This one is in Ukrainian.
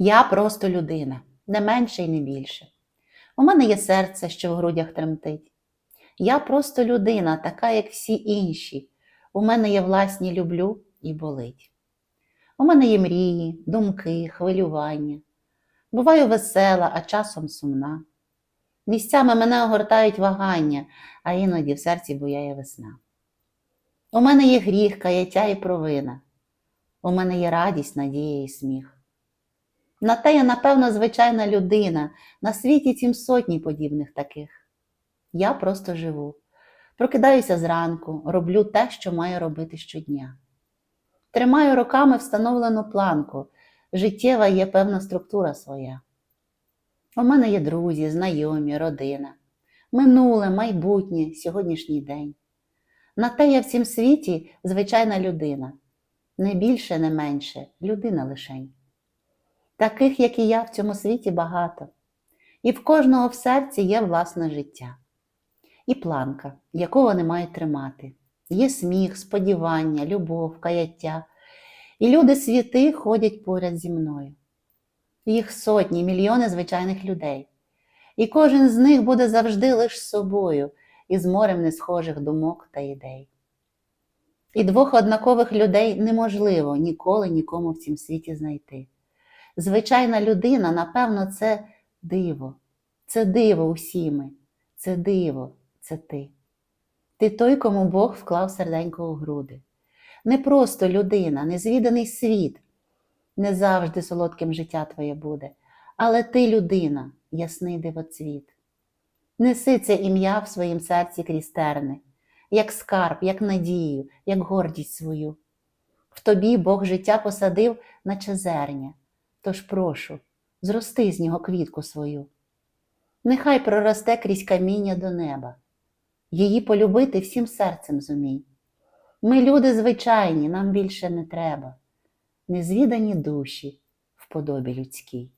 Я просто людина, не менше і не більше. У мене є серце, що в грудях тремтить. Я просто людина, така, як всі інші. У мене є власні люблю і болить. У мене є мрії, думки, хвилювання. Буваю весела, а часом сумна. Місцями мене огортають вагання, а іноді в серці буяє весна. У мене є гріх, каяття і провина. У мене є радість, надія і сміх. На те я, напевно, звичайна людина, на світі цім сотні подібних таких. Я просто живу, прокидаюся зранку, роблю те, що маю робити щодня. Тримаю роками встановлену планку, життєва є певна структура своя. У мене є друзі, знайомі, родина, минуле, майбутнє, сьогоднішній день. На те я в цім світі звичайна людина, не більше, не менше, людина лишень. Таких, як і я, в цьому світі багато, і в кожного в серці є власне життя, і планка, яку вони мають тримати. Є сміх, сподівання, любов, каяття. І люди світи ходять поряд зі мною. Їх сотні, мільйони звичайних людей. І кожен з них буде завжди лиш собою із морем несхожих думок та ідей. І двох однакових людей неможливо ніколи нікому в цім світі знайти. Звичайна людина, напевно, це диво, це диво усіми, це диво, це ти. Ти той, кому Бог вклав серденько у груди. Не просто людина, незвіданий світ. Не завжди солодким життя твоє буде, але ти людина, ясний дивоцвіт. Неси це ім'я в своїм серці крізь терни, як скарб, як надію, як гордість свою. В тобі Бог життя посадив, наче зерня, тож прошу, зрости з нього квітку свою. Нехай проросте крізь каміння до неба, її полюбити всім серцем зумій. Ми люди звичайні, нам більше не треба, незвідані душі в подобі людській.